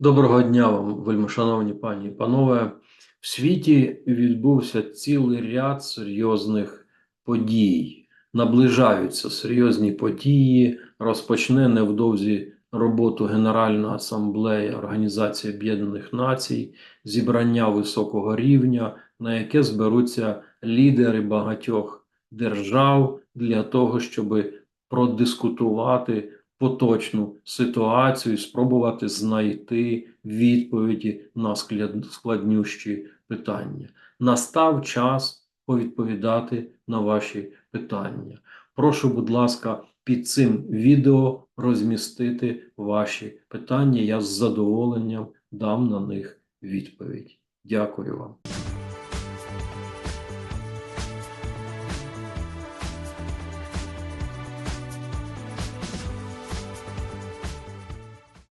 Доброго дня вам, вельмишановні пані і панове. В світі відбувся цілий ряд серйозних подій. Наближаються серйозні події. Розпочне невдовзі роботу Генеральна асамблея Організації Об'єднаних Націй, зібрання високого рівня, на яке зберуться лідери багатьох держав для того, щоб продискутувати поточну ситуацію і спробувати знайти відповіді на складнющі питання. Настав час повідповідати на ваші питання. Прошу, будь ласка, під цим відео розмістити ваші питання. Я з задоволенням дам на них відповідь. Дякую вам.